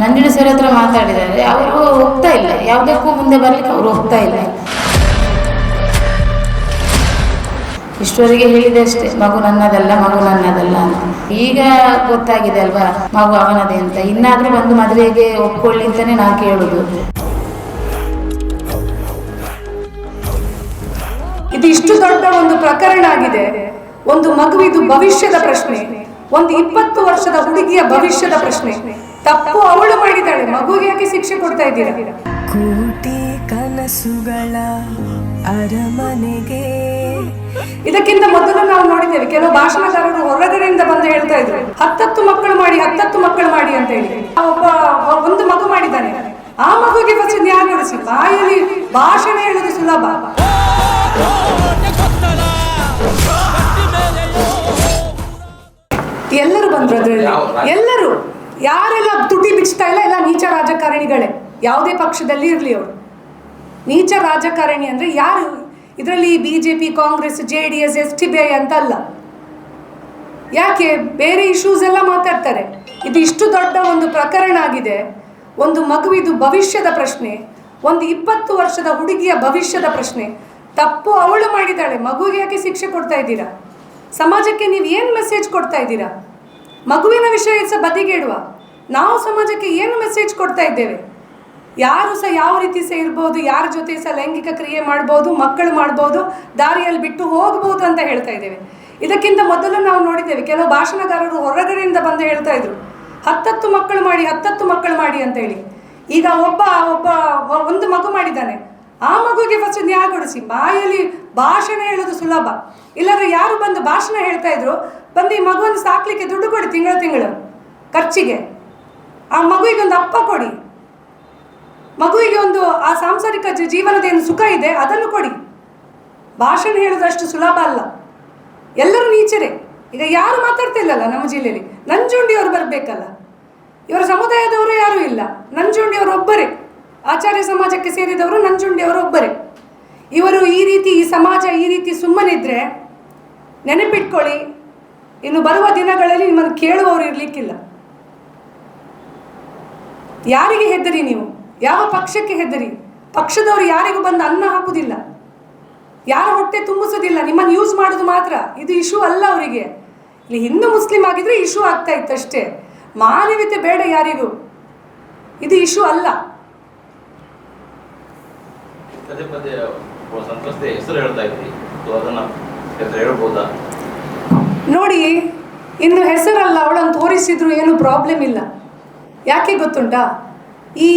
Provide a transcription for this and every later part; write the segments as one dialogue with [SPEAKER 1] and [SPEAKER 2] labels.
[SPEAKER 1] Nanjunda sir ಹತ್ರ ಮಾತಾಡಿದ್ದಾರೆ. ಅವರು ಹೋಗ್ತಾ ಇಲ್ಲ. ಯಾವುದಕ್ಕೂ ಮುಂದೆ ಬರಲಿಕ್ಕೆ ಅವರು ಹೋಗ್ತಾ ಇಲ್ಲ. ಇಷ್ಟವರೆಗೆ ಹೇಳಿದೆ ಅಷ್ಟೇ, ಮಗು ನನ್ನದಲ್ಲ ಮಗು ನನ್ನದಲ್ಲ ಅಂತ. ಈಗ ಗೊತ್ತಾಗಿದೆ ಅಲ್ವಾ, ಮಗು ಅವನದೇ ಅಂತ. ಇನ್ನಾದ್ರೂ ಬಂದು ಮದುವೆಗೆ ಒಪ್ಕೊಳ್ಳಿ ಅಂತಾನೆ ನಾನು ಕೇಳುದು.
[SPEAKER 2] ಇದು ಇಷ್ಟು ದೊಡ್ಡ ಒಂದು ಪ್ರಕರಣ ಆಗಿದೆ. ಒಂದು ಮಗುವಿದು ಭವಿಷ್ಯದ ಪ್ರಶ್ನೆ. ಒಂದು ಇಪ್ಪತ್ತು ವರ್ಷದ ಹುಡುಗಿಯ ಭವಿಷ್ಯದ ಪ್ರಶ್ನೆ. ತಪ್ಪು ಅವಳು ಮಾಡಿದ್ದಾಳೆ. ಮಗುಗೆ ಯಾಕೆ ಶಿಕ್ಷೆ ಕೊಡ್ತಾ ಇದ್ದೀರಾ?
[SPEAKER 3] ಕೋಟಿ ಕನಸುಗಳ ಅರಮನೆಗೆ.
[SPEAKER 2] ಇದಕ್ಕಿಂತ ಮೊದಲು ನಾವು ನೋಡಿದ್ದೇವೆ ಕೆಲವು ಭಾಷಣಕಾರರು ಹೊರಗಡೆಯಿಂದ ಬಂದು ಹೇಳ್ತಾ ಇದ್ರು ಹತ್ತತ್ತು ಮಕ್ಕಳು ಮಾಡಿ ಹತ್ತತ್ತು ಮಕ್ಕಳು ಮಾಡಿ ಅಂತ ಹೇಳಿ. ಆ ಒಬ್ಬ ಒಂದು ಮಗು ಮಾಡಿದ್ದಾನೆ. ಆ ಮಗುಗೆ ಫಸ್ಟ್ ನ್ಯಾಯ ನಡೆಸಿ ಬಾಯಲ್ಲಿ ಭಾಷಣ ಹೇಳುದು ಸುಲಭ. ಎಲ್ಲರೂ ಬಂದ್ರು ಅದರಲ್ಲಿ. ಎಲ್ಲರೂ. ಯಾರೆಲ್ಲ ತುಟಿ ಬಿಚ್ತಾ ಇಲ್ಲ, ಎಲ್ಲ ನೀಚ ರಾಜಕಾರಣಿಗಳೇ. ಯಾವುದೇ ಪಕ್ಷದಲ್ಲಿ ಇರಲಿ ಅವರು. ನೀಚ ರಾಜಕಾರಣಿ ಅಂದರೆ ಯಾರು? ಇದರಲ್ಲಿ B J P Congress, J D S S T B I ಅಂತ ಅಲ್ಲ ಯಾಕೆ? ಬೇರೆ ಇಶ್ಯೂಸ್ ಎಲ್ಲ ಮಾತಾಡ್ತಾರೆ. ಇದು ಇಷ್ಟು ದೊಡ್ಡ ಒಂದು ಪ್ರಕರಣ ಆಗಿದೆ. ಒಂದು ಮಗುವಿದು ಭವಿಷ್ಯದ ಪ್ರಶ್ನೆ, ಒಂದು ಇಪ್ಪತ್ತು ವರ್ಷದ ಹುಡುಗಿಯ ಭವಿಷ್ಯದ ಪ್ರಶ್ನೆ. ತಪ್ಪು ಅವಳು ಮಾಡಿದ್ದಾಳೆ. ಮಗುವಿಗೆ ಯಾಕೆ ಶಿಕ್ಷೆ ಕೊಡ್ತಾ ಇದ್ದೀರಾ? ಸಮಾಜಕ್ಕೆ ನೀವು ಏನು ಮೆಸೇಜ್ ಕೊಡ್ತಾ ಇದ್ದೀರಾ? ಮಗುವಿನ ವಿಷಯ ಸಹ ಬದಿಗಿಡುವ ನಾವು ಸಮಾಜಕ್ಕೆ ಏನು ಮೆಸೇಜ್ ಕೊಡ್ತಾ ಇದ್ದೇವೆ? ಯಾರು ಸಹ ಯಾವ ರೀತಿ ಸಹ ಇರ್ಬೋದು, ಯಾರ ಜೊತೆ ಸಹ ಲೈಂಗಿಕ ಕ್ರಿಯೆ ಮಾಡ್ಬೋದು, ಮಕ್ಕಳು ಮಾಡ್ಬೋದು, ದಾರಿಯಲ್ಲಿ ಬಿಟ್ಟು ಹೋಗ್ಬೋದು ಅಂತ ಹೇಳ್ತಾ ಇದ್ದೇವೆ. ಇದಕ್ಕಿಂತ ಮೊದಲು ನಾವು ನೋಡಿದ್ದೇವೆ, ಕೆಲವು ಭಾಷಣಕಾರರು ಹೊರಗಡೆಯಿಂದ ಬಂದು ಹೇಳ್ತಾ ಇದ್ರು. ಹತ್ತತ್ತು ಮಕ್ಕಳು ಮಾಡಿ, ಹತ್ತತ್ತು ಮಕ್ಕಳು ಮಾಡಿ ಅಂತ ಹೇಳಿ. ಈಗ ಒಬ್ಬ ಒಬ್ಬ, ಒಂದು ಮಗು ಮಾಡಿದ್ದಾನೆ. ಆ ಮಗುಗೆ ಫಸ್ಟ್ ನ್ಯಾಯ ಕೊಡಿಸಿ, ಬಾಯಲ್ಲಿ ಭಾಷಣ ಹೇಳೋದು ಸುಲಭ. ಇಲ್ಲಾಂದ್ರೆ ಯಾರು ಬಂದು ಭಾಷಣ ಹೇಳ್ತಾ ಇದ್ರು, ಬಂದು ಈ ಮಗುವನ್ನು ಸಾಕ್ಲಿಕ್ಕೆ ದುಡ್ಡು ಕೊಡಿ ತಿಂಗಳು ತಿಂಗಳು, ಖರ್ಚಿಗೆ. ಆ ಮಗುವಿಗೆ ಒಂದು ಅಪ್ಪ ಕೊಡಿ. ಮಗುವಿಗೆ ಒಂದು ಆ ಸಾಂಸಾರಿಕ ಜೀವನದ ಏನು ಸುಖ ಇದೆ, ಅದನ್ನು ಕೊಡಿ. ಭಾಷಣ ಹೇಳೋದಷ್ಟು ಸುಲಭ ಅಲ್ಲ. ಎಲ್ಲರೂ ನೀಚರೇ. ಈಗ ಯಾರು ಮಾತಾಡ್ತಾ ಇಲ್ಲಲ್ಲ ನಮ್ಮ ಜಿಲ್ಲೆಯಲ್ಲಿ? ನಂಜುಂಡಿಯವರು ಬರಬೇಕಲ್ಲ. ಇವರ ಸಮುದಾಯದವರು ಯಾರೂ ಇಲ್ಲ. ನಂಜುಂಡಿಯವರು ಒಬ್ಬರೇ. ಆಚಾರ್ಯ ಸಮಾಜಕ್ಕೆ ಸೇರಿದವರು ನಂಜುಂಡಿಯವರು ಒಬ್ಬರೇ. ಇವರು ಈ ರೀತಿ ಈ ಸಮಾಜ ಈ ರೀತಿ ಸುಮ್ಮನಿದ್ರೆ ನೆನಪಿಟ್ಕೊಳ್ಳಿ. ಇನ್ನು ಬರುವ ದಿನಗಳಲ್ಲಿ ನಿಮ್ಮನ್ನು ಕೇಳುವವರು ಇರಲಿಕ್ಕಿಲ್ಲ. ಯಾರಿಗೆ ಹೆದರಿ ನೀವು? ಯಾವ ಪಕ್ಷಕ್ಕೆ ಹೆದರಿ? ಪಕ್ಷದವರು ಯಾರಿಗೂ ಬಂದು ಅನ್ನ ಹಾಕುವುದಿಲ್ಲ ಯಾರ ಹೊಟ್ಟೆ ತುಂಬಿಸೋದಿಲ್ಲ? ನಿಮ್ಮನ್ನು ಯೂಸ್ ಮಾಡೋದು ಮಾತ್ರ. ಇದು ಇಶ್ಯೂ ಅಲ್ಲ ಅವರಿಗೆ. ಇಲ್ಲಿ ಹಿಂದೂ ಮುಸ್ಲಿಂ ಆಗಿದ್ರೆ ಇಶ್ಯೂ ಆಗ್ತಾ ಇತ್ತು ಅಷ್ಟೇ ಮಾನವೀಯತೆ ಬೇಡ ಯಾರಿಗೂ. ಇದು ಇಶ್ಯೂ ಅಲ್ಲ.
[SPEAKER 4] ಹೆಸರು ಹೇಳ್ತಾ ಇದ್ರಿ. ಅದನ್ನ ಹೇಳ್ಬೋದಾ?
[SPEAKER 2] ನೋಡಿ, ಇನ್ನು ಹೆಸರಲ್ಲ, ಅವಳನ್ನು ತೋರಿಸಿದ್ರು ಏನು ಪ್ರಾಬ್ಲಮ್ ಇಲ್ಲ. ಯಾಕೆ ಗೊತ್ತುಂಟಾ? ಈ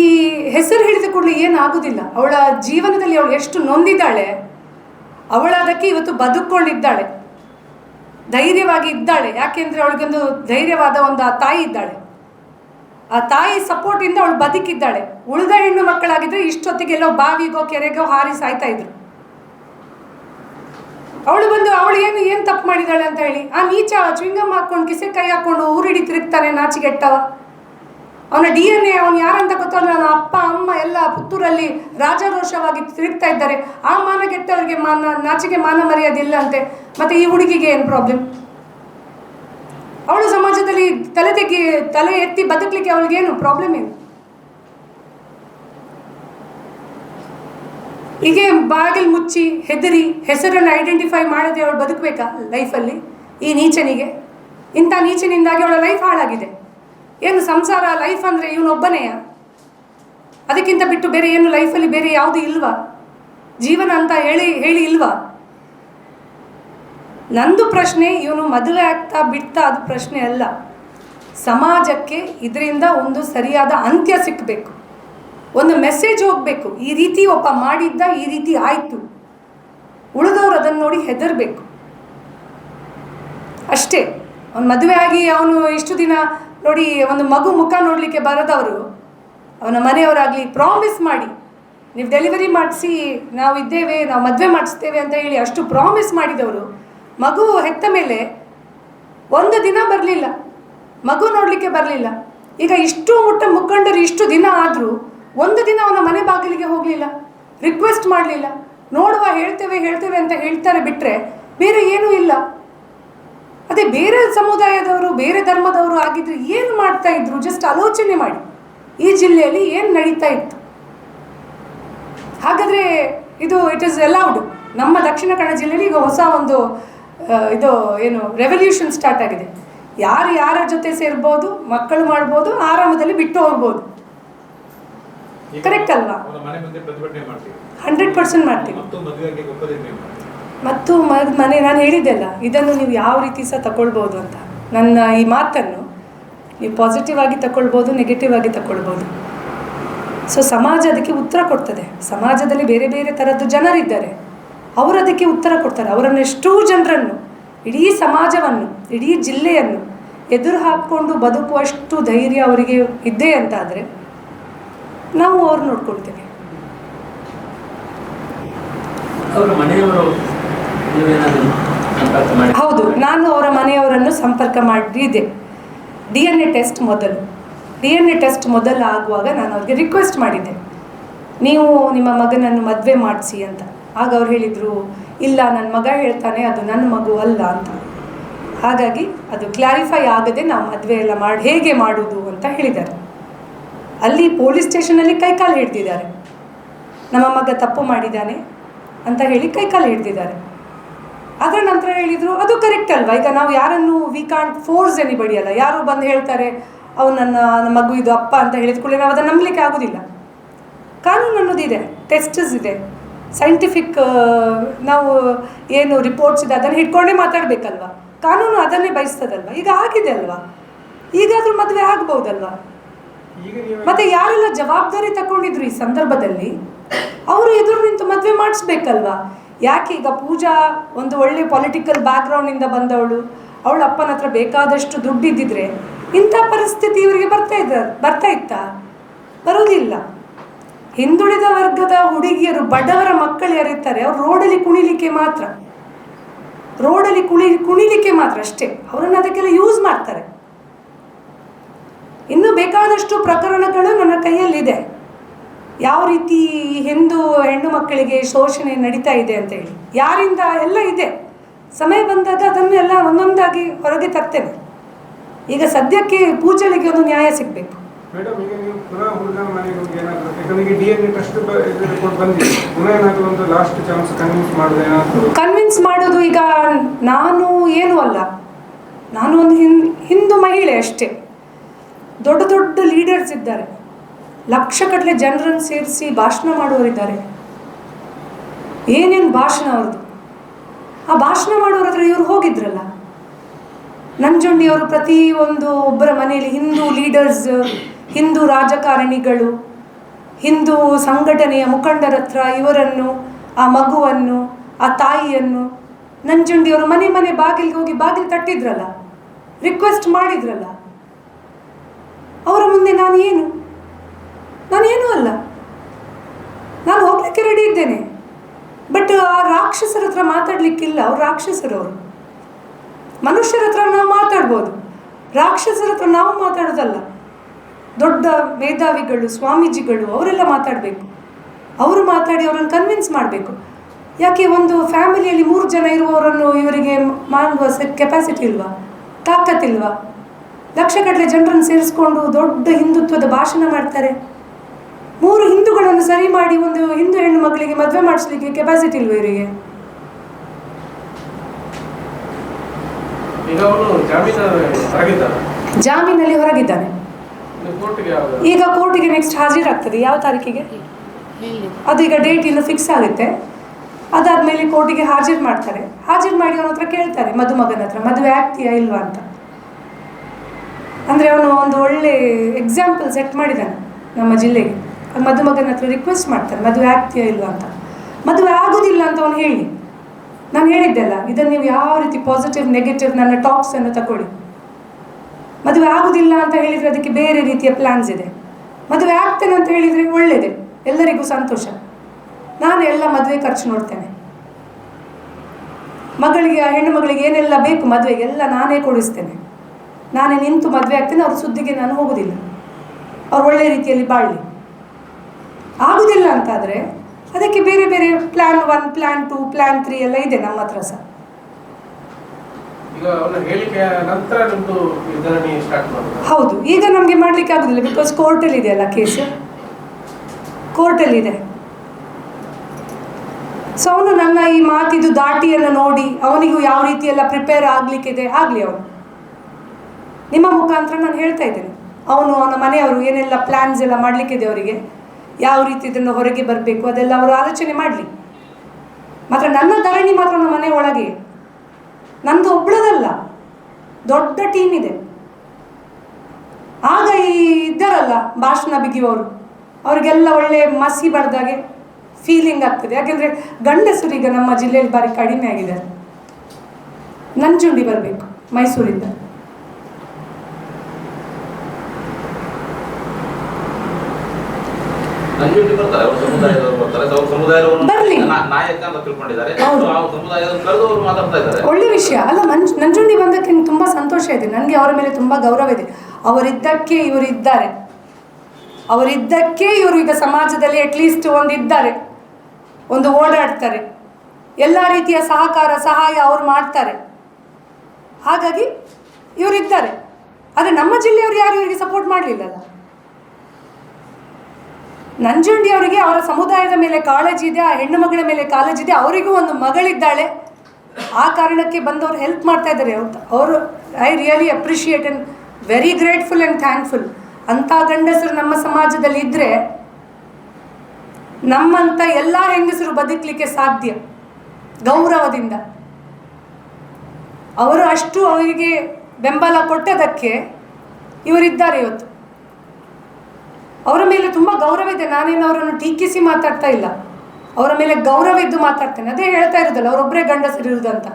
[SPEAKER 2] ಹೆಸರು ಹಿಡಿದ ಕೂಡಲೇ ಏನು ಆಗುದಿಲ್ಲ ಅವಳ ಜೀವನದಲ್ಲಿ ಅವಳು ಎಷ್ಟು ನೊಂದಿದ್ದಾಳೆ, ಅವಳದಕ್ಕೆ ಇವತ್ತು ಬದುಕೊಂಡಿದ್ದಾಳೆ ಧೈರ್ಯವಾಗಿ ಇದ್ದಾಳೆ. ಯಾಕೆಂದ್ರೆ ಅವಳಿಗೊಂದು ಧೈರ್ಯವಾದ ಒಂದು ಆ ತಾಯಿ ಇದ್ದಾಳೆ. ಆ ತಾಯಿ ಸಪೋರ್ಟಿಂದ ಅವಳು ಬದುಕಿದ್ದಾಳೆ. ಉಳಿದ ಹೆಣ್ಣು ಮಕ್ಕಳಾಗಿದ್ರೆ ಇಷ್ಟೊತ್ತಿಗೆಲ್ಲೋ ಬಾವಿಗೋ ಕೆರೆಗೋ ಹಾರಿ ಸಾಯ್ತಾ ಇದ್ರು. ಅವಳು ಬಂದು, ಅವಳು ಏನು ಏನು ತಪ್ಪು ಮಾಡಿದಾಳೆ ಅಂತ ಹೇಳಿ? ಆ ನೀಚ ಚುಂಗಮ್ಮ ಹಾಕೊಂಡು ಕಿಸೆ ಕೈ ಹಾಕೊಂಡು ಊರಿಡಿ ತಿರುಗ್ತಾನೆ ನಾಚಿಗೆಟ್ಟವ ಅವನ ಡಿ ಎನ್ ಎ, ಅವನು ಯಾರಂತ ಗೊತ್ತಲ್ಲ ಅವನ ಅಪ್ಪ, ಅಮ್ಮ ಎಲ್ಲ ಪುತ್ತೂರಲ್ಲಿ ರಾಜಾರೋಷವಾಗಿ ತಿರುಗ್ತಾ ಇದ್ದಾರೆ. ಆ ಮಾನಗೆಟ್ಟವರಿಗೆ ಮಾನ ನಾಚಿಗೆ ಮಾನ ಮರ್ಯಾದಿಲ್ಲ ಅಂತೆ ಮತ್ತೆ ಈ ಹುಡುಗಿಗೆ ಏನು ಪ್ರಾಬ್ಲಮ್ ಅವಳು ಸಮಾಜದಲ್ಲಿ ತಲೆ ತೆಗಿ, ತಲೆ ಎತ್ತಿ ಬದುಕಲಿಕ್ಕೆ ಅವಳಿಗೇನು ಪ್ರಾಬ್ಲಮ್ ಏನು ಹೀಗೆ ಬಾಗಿಲು ಮುಚ್ಚಿ ಹೆದರಿ ಹೆಸರನ್ನು ಐಡೆಂಟಿಫೈ ಮಾಡದೆ ಅವಳು ಬದುಕಬೇಕಾ ಲೈಫಲ್ಲಿ ಈ ನೀಚನಿಗೆ. ಇಂಥ ನೀಚನಿಂದಾಗಿ ಅವಳ ಲೈಫ್ ಹಾಳಾಗಿದೆ. ಏನು ಸಂಸಾರ ಲೈಫ್ ಅಂದರೆ ಇವನೊಬ್ಬನೆಯ ಅದಕ್ಕಿಂತ ಬಿಟ್ಟು ಬೇರೆ ಏನು ಲೈಫಲ್ಲಿ ಬೇರೆ ಯಾವುದು ಇಲ್ವಾ? ಜೀವನ ಅಂತ ಹೇಳಿ ಹೇಳಿ ಇಲ್ವಾ? ನಂದು ಪ್ರಶ್ನೆ, ಇವನು ಮದುವೆ ಆಗ್ತಾ ಬಿಡ್ತಾ ಅದು ಪ್ರಶ್ನೆ ಅಲ್ಲ. ಸಮಾಜಕ್ಕೆ ಇದರಿಂದ ಒಂದು ಸರಿಯಾದ ಅಂತ್ಯ ಸಿಕ್ಕಬೇಕು ಒಂದು ಮೆಸೇಜ್ ಹೋಗಬೇಕು. ಈ ರೀತಿ ಒಬ್ಬ ಮಾಡಿದ್ದ, ಈ ರೀತಿ ಆಯಿತು. ಉಳಿದವರು ಅದನ್ನು ನೋಡಿ ಹೆದರಬೇಕು. ಅಷ್ಟೇ. ಅವ್ನು ಮದುವೆ ಆಗಿ ಅವನು ಇಷ್ಟು ದಿನ ನೋಡಿ ಒಂದು ಮಗು ಮುಖ ನೋಡಲಿಕ್ಕೆ ಬರದವರು, ಅವನ ಮನೆಯವರಾಗಲಿ ಪ್ರಾಮಿಸ್ ಮಾಡಿ, ನೀವು ಡೆಲಿವರಿ ಮಾಡಿಸಿ, ನಾವು ಇದ್ದೇವೆ, ನಾವು ಮದುವೆ ಮಾಡಿಸ್ತೇವೆ ಅಂತ ಹೇಳಿ ಅಷ್ಟು ಪ್ರಾಮಿಸ್ ಮಾಡಿದವರು, ಮಗು ಹೆತ್ತ ಮೇಲೆ ಒಂದು ದಿನ ಬರಲಿಲ್ಲ. ಮಗು ನೋಡಲಿಕ್ಕೆ ಬರಲಿಲ್ಲ. ಈಗ ಇಷ್ಟು ಮುಟ್ಟ ಮುಖಂಡರು ಇಷ್ಟು ದಿನ ಆದರೂ ಒಂದು ದಿನ ಅವನ ಮನೆ ಬಾಗಿಲಿಗೆ ಹೋಗಲಿಲ್ಲ ರಿಕ್ವೆಸ್ಟ್ ಮಾಡಲಿಲ್ಲ. ನೋಡುವ, ಹೇಳ್ತೇವೆ ಹೇಳ್ತೇವೆ ಅಂತ ಹೇಳ್ತಾರೆ ಬಿಟ್ಟರೆ ಬೇರೆ ಏನೂ ಇಲ್ಲ. ಅದೇ ಬೇರೆ ಸಮುದಾಯದವರು, ಬೇರೆ ಧರ್ಮದವರು ಆಗಿದ್ರೆ ಏನು ಮಾಡ್ತಾ ಇದ್ರು? ಜಸ್ಟ್ ಆಲೋಚನೆ ಮಾಡಿ. ಈ ಜಿಲ್ಲೆಯಲ್ಲಿ ಏನು ನಡೀತಾ ಇತ್ತು? ಹಾಗಾದರೆ ಇದು ಇಟ್ ಇಸ್ ಅಲೌಡ್ ನಮ್ಮ ದಕ್ಷಿಣ ಕನ್ನಡ ಜಿಲ್ಲೆಯಲ್ಲಿ ಈಗ ಹೊಸ ಒಂದು ಇದು ಏನು ರೆವಲ್ಯೂಷನ್ ಸ್ಟಾರ್ಟ್ ಆಗಿದೆ. ಯಾರು ಯಾರ ಜೊತೆ ಸೇರ್ಬೋದು, ಮಕ್ಕಳು ಮಾಡ್ಬೋದು, ಆರಾಮದಲ್ಲಿ ಬಿಟ್ಟು ಹೋಗ್ಬೋದು. Correct ಅಲ್ವಾ? ಹಂಡ್ರೆಡ್ ಪರ್ಸೆಂಟ್ ಮಾಡ್ತೀವಿ.
[SPEAKER 5] ಮತ್ತು
[SPEAKER 2] ಮನೆ ನಾನು ಹೇಳಿದ್ದೆಲ್ಲ ಇದನ್ನು ನೀವು ಯಾವ ರೀತಿ ಸಹ ತಗೊಳ್ಬೋದು ಅಂತ. ನನ್ನ ಈ ಮಾತನ್ನು ನೀವು ಪಾಸಿಟಿವ್ ಆಗಿ ತಗೊಳ್ಬೋದು ನೆಗೆಟಿವ್ ಆಗಿ ತಗೊಳ್ಬೋದು ಸೊ ಸಮಾಜ ಅದಕ್ಕೆ ಉತ್ತರ ಕೊಡ್ತದೆ. ಸಮಾಜದಲ್ಲಿ ಬೇರೆ ಬೇರೆ ಥರದ್ದು ಜನರಿದ್ದಾರೆ. ಅವರು ಅದಕ್ಕೆ ಉತ್ತರ ಕೊಡ್ತಾರೆ. ಅವರನ್ನು ಎಷ್ಟೋ ಜನರನ್ನು ಇಡೀ ಸಮಾಜವನ್ನು ಇಡೀ ಜಿಲ್ಲೆಯನ್ನು ಎದುರು ಹಾಕ್ಕೊಂಡು ಬದುಕುವಷ್ಟು ಧೈರ್ಯ ಅವರಿಗೆ ಇದ್ದೇ ಅಂತಾದರೆ ನಾವು ಅವ್ರು ನೋಡ್ಕೊಳ್ತೇವೆ. ಹೌದು ನಾನು ಅವರ ಮನೆಯವರನ್ನು ಸಂಪರ್ಕ ಮಾಡಿದೆ ಡಿ ಎನ್ ಎ ಟೆಸ್ಟ್ ಮೊದಲು. ಡಿ ಎನ್ ಎ ಟೆಸ್ಟ್ ಮೊದಲು ಆಗುವಾಗ ನಾನು ಅವ್ರಿಗೆ ರಿಕ್ವೆಸ್ಟ್ ಮಾಡಿದ್ದೆ. ನೀವು ನಿಮ್ಮ ಮಗನನ್ನು ಮದುವೆ ಮಾಡಿಸಿ ಅಂತ. ಆಗ ಅವ್ರು ಹೇಳಿದರು ಇಲ್ಲ ನನ್ನ ಮಗ ಹೇಳ್ತಾನೆ ಅದು ನನ್ನ ಮಗು ಅಲ್ಲ ಅಂತ. ಹಾಗಾಗಿ ಅದು ಕ್ಲಾರಿಫೈ ಆಗದೆ ನಾವು ಮದುವೆ ಎಲ್ಲ ಮಾಡಿ ಹೇಗೆ ಮಾಡುವುದು ಅಂತ ಹೇಳಿದ್ದಾರೆ. ಅಲ್ಲಿ ಪೊಲೀಸ್ ಸ್ಟೇಷನಲ್ಲಿ ಕೈಕಾಲು ಹಿಡ್ದಿದ್ದಾರೆ. ನಮ್ಮ ಮಗ ತಪ್ಪು ಮಾಡಿದ್ದಾನೆ ಅಂತ ಹೇಳಿ ಕೈಕಾಲು ಹಿಡ್ದಿದ್ದಾರೆ. ಅದರ ನಂತರ ಹೇಳಿದರು, ಅದು ಕರೆಕ್ಟ್ ಅಲ್ವಾ? ಈಗ ನಾವು ಯಾರನ್ನು ವಿ ಕಾಂಟ್ ಫೋರ್ಸ್ ಎನಿಬಡಿ ಅಲ್ಲ. ಯಾರು ಬಂದು ಹೇಳ್ತಾರೆ, ಅವ್ನು ನನ್ನ ನಮ್ಮ ಮಗು ಇದು ಅಪ್ಪ ಅಂತ ಹೇಳಿದ ಕೂಡಲೇ ನಾವು ಅದನ್ನು ನಂಬಲಿಕ್ಕೆ ಆಗೋದಿಲ್ಲ. ಕಾನೂನು ಅನ್ನೋದಿದೆ ಟೆಸ್ಟಸ್ ಇದೆ. ಸೈಂಟಿಫಿಕ್ ನಾವು ಏನು ರಿಪೋರ್ಟ್ಸ್ ಇದೆ, ಅದನ್ನು ಹಿಡ್ಕೊಂಡೇ ಮಾತಾಡಬೇಕಲ್ವಾ? ಕಾನೂನು ಅದನ್ನೇ ಬಯಸ್ತದಲ್ವ? ಈಗ ಆಗಿದೆ ಅಲ್ವಾ? ಈಗಾದರೂ ಮದುವೆ ಆಗ್ಬೋದಲ್ವಾ ಮತ್ತೆ ಯಾರೆಲ್ಲ ಜವಾಬ್ದಾರಿ ತಕೊಂಡಿದ್ರು ಈ ಸಂದರ್ಭದಲ್ಲಿ, ಅವರು ಎದುರು ನಿಂತು ಮದ್ವೆ ಮಾಡಿಸ್ಬೇಕಲ್ವಾ? ಯಾಕೆ ಈಗ ಪೂಜಾ ಒಂದು ಒಳ್ಳೆ ಪೊಲಿಟಿಕಲ್ ಬ್ಯಾಕ್ಗ್ರೌಂಡಿಂದ ಬಂದವಳು, ಅವಳ ಅಪ್ಪನ ಹತ್ರ ಬೇಕಾದಷ್ಟು ದುಡ್ಡು ಇದ್ದಿದ್ರೆ ಇಂಥ ಪರಿಸ್ಥಿತಿ ಇವರಿಗೆ ಬರ್ತಾ ಇದ್ದ, ಬರ್ತಾ ಇತ್ತಾ? ಬರೋದಿಲ್ಲ ಹಿಂದುಳಿದ ವರ್ಗದ ಹುಡುಗಿಯರು ಬಡವರ ಮಕ್ಕಳು ಯಾರಿರ್ತಾರೆ ಅವ್ರು ರೋಡಲ್ಲಿ ಕುಣಿಲಿಕ್ಕೆ ಮಾತ್ರ. ರೋಡಲ್ಲಿ ಕುಣಿ ಕುಣಿಲಿಕ್ಕೆ ಮಾತ್ರ ಅಷ್ಟೇ. ಅವರನ್ನು ಅದಕ್ಕೆಲ್ಲ ಯೂಸ್ ಮಾಡ್ತಾರೆ. ಇನ್ನು ಬೇಕಾದಷ್ಟು ಪ್ರಕರಣಗಳು ನನ್ನ ಕೈಯಲ್ಲಿದೆ. ಯಾವ ರೀತಿ ಹಿಂದೂ ಹೆಣ್ಣು ಮಕ್ಕಳಿಗೆ ಶೋಷಣೆ ನಡೀತಾ ಇದೆ ಅಂತ ಹೇಳಿ. ಯಾರಿಂದ ಎಲ್ಲ ಇದೆ. ಸಮಯ ಬಂದಾಗ ಅದನ್ನು ಎಲ್ಲ ಒಂದೊಂದಾಗಿ ಹೊರಗೆ ತರ್ತೇನೆ. ಈಗ ಸದ್ಯಕ್ಕೆ ಪೂಜಳಿಗೆ ಒಂದು ನ್ಯಾಯ ಸಿಗಬೇಕು.
[SPEAKER 6] ಕನ್ವಿನ್ಸ್
[SPEAKER 2] ಮಾಡೋದು ಈಗ ನಾನು ಏನು ಅಲ್ಲ. ನಾನು ಒಂದು ಹಿಂದೂ ಮಹಿಳೆ ಅಷ್ಟೇ. ದೊಡ್ಡ ದೊಡ್ಡ ಲೀಡರ್ಸ್ ಇದ್ದಾರೆ. ಲಕ್ಷಗಟ್ಟಲೆ ಜನರನ್ನು ಸೇರಿಸಿ ಭಾಷಣ ಮಾಡುವವರಿದ್ದಾರೆ ಏನೇನು ಭಾಷಣ ಅವ್ರದ್ದು? ಆ ಭಾಷಣ ಮಾಡೋರ ಹತ್ರ ಇವರು ಹೋಗಿದ್ರಲ್ಲ? ನಂಜುಂಡಿಯವರು ಪ್ರತಿ ಒಂದು ಒಬ್ಬರ ಮನೆಯಲ್ಲಿ ಹಿಂದೂ ಲೀಡರ್ಸ್ ಹಿಂದೂ ರಾಜಕಾರಣಿಗಳು, ಹಿಂದೂ ಸಂಘಟನೆಯ ಮುಖಂಡರ ಹತ್ರ ಇವರನ್ನು, ಆ ಮಗುವನ್ನು, ಆ ತಾಯಿಯನ್ನು ನಂಜುಂಡಿಯವರು ಮನೆ ಮನೆ ಬಾಗಿಲಿಗೆ ಹೋಗಿ ಬಾಗಿಲು ತಟ್ಟಿದ್ರಲ್ಲ? ರಿಕ್ವೆಸ್ಟ್ ಮಾಡಿದ್ರಲ್ಲ? ಅವರ ಮುಂದೆ ನಾನು ಏನು? ನಾನೇನು ಅಲ್ಲ. ನಾನು ಹೋಗ್ಲಿಕ್ಕೆ ರೆಡಿ ಇದ್ದೇನೆ. ಬಟ್ ಆ ರಾಕ್ಷಸರ ಹತ್ರ ಮಾತಾಡ್ಲಿಕ್ಕಿಲ್ಲ ಅವ್ರು ರಾಕ್ಷಸರು ಅವರು ಮನುಷ್ಯರ ಹತ್ರ ನಾವು ಮಾತಾಡ್ಬೋದು. ರಾಕ್ಷಸರ ಹತ್ರ ನಾವು ಮಾತಾಡೋದಲ್ಲ. ದೊಡ್ಡ ಮೇಧಾವಿಗಳು, ಸ್ವಾಮೀಜಿಗಳು, ಅವರೆಲ್ಲ ಮಾತಾಡಬೇಕು. ಅವರು ಮಾತಾಡಿ ಅವರನ್ನು ಕನ್ವಿನ್ಸ್ ಮಾಡಬೇಕು. ಯಾಕೆ ಒಂದು ಫ್ಯಾಮಿಲಿಯಲ್ಲಿ ಮೂರು ಜನ ಇರುವವರನ್ನು ಇವರಿಗೆ ಮಾಡುವ ಕೆಪಾಸಿಟಿ ಇಲ್ವಾ? ತಾಕತ್ತಿಲ್ವಾ ಲಕ್ಷಗಟ್ಟಲೆ ಜನರನ್ನು ಸೇರಿಸ್ಕೊಂಡು ದೊಡ್ಡ ಹಿಂದುತ್ವದ ಭಾಷಣ ಮಾಡ್ತಾರೆ. ಮೂರು ಹಿಂದೂಗಳನ್ನು ಸರಿ ಮಾಡಿ ಒಂದು ಹಿಂದೂ ಹೆಣ್ಣು ಮಗಳಿಗೆ ಮದುವೆ ಮಾಡಿಸ್ಲಿಕ್ಕೆ ಕೆಪಾಸಿಟಿ ಇಲ್ವ ಇವರಿಗೆ? ಜಾಮೀನಲ್ಲಿ ಹೊರಗಿದ್ದಾನೆ. ಈಗ ಕೋರ್ಟಿಗೆ ನೆಕ್ಸ್ಟ್ ಹಾಜರಾಗ್ತದೆ. ಯಾವ ತಾರೀಕಿಗೆ? ಅದು ಈಗ ಡೇಟ್ ಇನ್ನು ಫಿಕ್ಸ್ ಆಗುತ್ತೆ. ಅದಾದ್ಮೇಲೆ ಕೋರ್ಟಿಗೆ ಹಾಜರು ಮಾಡ್ತಾರೆ. ಹಾಜರು ಮಾಡಿ ಅವನ ಹತ್ರ ಕೇಳ್ತಾರೆ ಮದುಮಗನ ಹತ್ರ ಮದುವೆ ಆಗ್ತೀಯಾ ಇಲ್ವಾ ಅಂತ. ಅಂದರೆ ಅವನು ಒಂದು ಒಳ್ಳೆ ಎಕ್ಸಾಂಪಲ್ ಸೆಟ್ ಮಾಡಿದ್ದಾನೆ ನಮ್ಮ ಜಿಲ್ಲೆಗೆ. ಮದುಮಗನ ಹತ್ರ ರಿಕ್ವೆಸ್ಟ್ ಮಾಡ್ತಾರೆ ಮದುವೆ ಆಗ್ತೀಯಾ ಇಲ್ವಾ ಅಂತ. ಮದುವೆ ಆಗೋದಿಲ್ಲ ಅಂತ ಅವನು ಹೇಳಿ. ನಾನು ಹೇಳಿದ್ದೆಲ್ಲ ಇದನ್ನು ನೀವು ಯಾವ ರೀತಿ ಪಾಸಿಟಿವ್ ನೆಗೆಟಿವ್ ನನ್ನ ಟಾಕ್ಸನ್ನು ತಗೊಳ್ಳಿ. ಮದುವೆ ಆಗುದಿಲ್ಲ ಅಂತ ಹೇಳಿದರೆ ಅದಕ್ಕೆ ಬೇರೆ ರೀತಿಯ ಪ್ಲಾನ್ಸ್ ಇದೆ. ಮದುವೆ ಆಗ್ತೇನೆ ಅಂತ ಹೇಳಿದರೆ ಒಳ್ಳೆಯದೆ ಎಲ್ಲರಿಗೂ ಸಂತೋಷ. ನಾನು ಎಲ್ಲ ಮದುವೆ ಖರ್ಚು ನೋಡ್ತೇನೆ. ಮಗಳಿಗೆ, ಆ ಹೆಣ್ಣು ಮಗಳಿಗೆ ಏನೆಲ್ಲ ಬೇಕು ಮದುವೆಗೆ, ಎಲ್ಲ ನಾನೇ ಕೊಡಿಸ್ತೇನೆ. ನಾನೇ ನಿಂತು ಮದುವೆ ಆಗ್ತೇನೆ ಅವ್ರ ಸುದ್ದಿಗೆ ನಾನು ಹೋಗುವುದಿಲ್ಲ ಅವ್ರು ಒಳ್ಳೆ ರೀತಿಯಲ್ಲಿ ಬಾಳಲಿ. ಆಗುದಿಲ್ಲ ಅಂತಾದರೆ ಅದಕ್ಕೆ ಬೇರೆ ಬೇರೆ plan one plan two plan three ಎಲ್ಲ ಇದೆ ನಮ್ಮ ಹತ್ರ ಸಹ. ಹೌದು ಈಗ ನಮಗೆ ಮಾಡ್ಲಿಕ್ಕೆ ಆಗುದಿಲ್ಲ ಬಿಕಾಸ್ ಕೋರ್ಟಲ್ಲಿ ಇದೆಯಲ್ಲ ಕೇಸ್ ಕೋರ್ಟಲ್ಲಿದೆ ಸೊ ಅವನು ನನ್ನ ಈ ಮಾತಿದು ದಾಟಿಯನ್ನು ನೋಡಿ ಅವನಿಗೂ ಯಾವ ರೀತಿ ಎಲ್ಲ ಪ್ರಿಪೇರ್ ಆಗಲಿಕ್ಕಿದೆ ಆಗಲಿ ಅವನು. ನಿಮ್ಮ ಮುಖಾಂತರ ನಾನು ಹೇಳ್ತಾ ಇದ್ದೇನೆ. ಅವನು ಅವನ ಮನೆಯವರು ಏನೆಲ್ಲ ಪ್ಲ್ಯಾನ್ಸ್ ಎಲ್ಲ ಮಾಡಲಿಕ್ಕಿದೆ ಅವರಿಗೆ? ಯಾವ ರೀತಿ ಇದನ್ನು ಹೊರಗೆ ಬರಬೇಕು? ಅದೆಲ್ಲ ಅವರು ಆಲೋಚನೆ ಮಾಡಲಿ. ಮಾತ್ರ ನನ್ನ ಧರಣಿ ಮಾತ್ರ ನಮ್ಮ ಮನೆ ಒಳಗೆ. ನಂದು ಒಬ್ಳದಲ್ಲ. ದೊಡ್ಡ ಟೀಮ್ ಇದೆ. ಆಗ ಈ ಇದ್ದಾರಲ್ಲ, ಭಾಷಣ ಬಿಗಿಯವರು. ಅವರಿಗೆಲ್ಲ ಒಳ್ಳೆ ಮಸಿ ಬಡ್ದಾಗೆ ಫೀಲಿಂಗ್ ಆಗ್ತದೆ. ಯಾಕೆಂದರೆ ಗಂಡಸರು ಈಗ ನಮ್ಮ ಜಿಲ್ಲೆಯಲ್ಲಿ ಬಾರಿ ಕಡಿಮೆ ಆಗಿದೆ. ನಂಜುಂಡಿ ಬರಬೇಕು ಮೈಸೂರಿಂದ.
[SPEAKER 4] ಬರ್ತಾರೆ ಅವ್ರ ಸಮುದಾಯದವರು ಬರ್ತಾರೆ. ಅವ್ರ ಸಮುದಾಯದವರು
[SPEAKER 2] ಬರ್ಲಿ.
[SPEAKER 4] ನಾ- ನಾಯಕ ಅಂತ ತಿಳ್ಕೊಂಡಿದ್ದಾರೆ.
[SPEAKER 2] ಹೌದು.
[SPEAKER 4] So, ಸಮುದಾಯದವರು ಕರೆದು ಅವರು ಮಾತಾಡ್ತಾ ಇದ್ದಾರೆ.
[SPEAKER 2] ಒಳ್ಳೆ ವಿಷಯ. ಅಲ್ಲ ಮಂಜ್ ನಂಜುಂಡಿ ಬಂದಕ್ಕೆ ತುಂಬಾ ತುಂಬ ಸಂತೋಷ ಇದೆ. ನನಗೆ ಅವರ ಮೇಲೆ ತುಂಬಾ ಗೌರವ ಇದೆ. ಅವರಿದ್ದಕ್ಕೆ ಇವರು ಇದ್ದಾರೆ. ಅವರಿದ್ದಕ್ಕೆ ಇವರು ಈಗ ಸಮಾಜದಲ್ಲಿ ಅಟ್ಲೀಸ್ಟ್ ಒಂದು ಇದ್ದಾರೆ ಒಂದು ಓಡಾಡ್ತಾರೆ. ಎಲ್ಲ ರೀತಿಯ ಸಹಕಾರ ಸಹಾಯ ಅವರು ಮಾಡ್ತಾರೆ. ಹಾಗಾಗಿ ಇವರಿದ್ದಾರೆ. ಆದರೆ ನಮ್ಮ ಜಿಲ್ಲೆಯವರು ಯಾರು ಇವರಿಗೆ ಸಪೋರ್ಟ್ ಮಾಡಲಿಲ್ಲಲ್ಲ? ನಂಜುಂಡಿ ಅವರಿಗೆ ಅವರ ಸಮುದಾಯದ ಮೇಲೆ ಕಾಳಜಿ ಇದೆ, ಆ ಹೆಣ್ಣು ಮಗಳ ಮೇಲೆ ಕಾಳಜಿ ಇದೆ, ಅವರಿಗೂ ಒಂದು ಮಗಳಿದ್ದಾಳೆ. ಆ ಕಾರಣಕ್ಕೆ ಬಂದವರು ಹೆಲ್ಪ್ ಮಾಡ್ತಾ ಇದ್ದಾರೆ. ಅವ್ರು I really appreciate and very grateful and thankful ಅಂಥ ಗಂಡಸರು ನಮ್ಮ ಸಮಾಜದಲ್ಲಿ ಇದ್ದರೆ ನಮ್ಮಂಥ ಎಲ್ಲ ಹೆಂಗಸರು ಬದುಕಲಿಕ್ಕೆ ಸಾಧ್ಯ ಗೌರವದಿಂದ. ಅವರು ಅಷ್ಟು ಅವರಿಗೆ ಬೆಂಬಲ ಕೊಟ್ಟದಕ್ಕೆ ಇವರಿದ್ದಾರೆ ಇವತ್ತು. ಅವರ ಮೇಲೆ ತುಂಬ ಗೌರವ ಇದೆ. ನಾನೇನು ಅವರನ್ನು ಟೀಕಿಸಿ ಮಾತಾಡ್ತಾ ಇಲ್ಲ. ಅವರ ಮೇಲೆ ಗೌರವ ಇದ್ದು ಮಾತಾಡ್ತೇನೆ. ಅದೇ ಹೇಳ್ತಾ ಇರೋದಲ್ಲ ಅವರೊಬ್ಬರೇ ಗಂಡಸರಿರುವುದಂತ.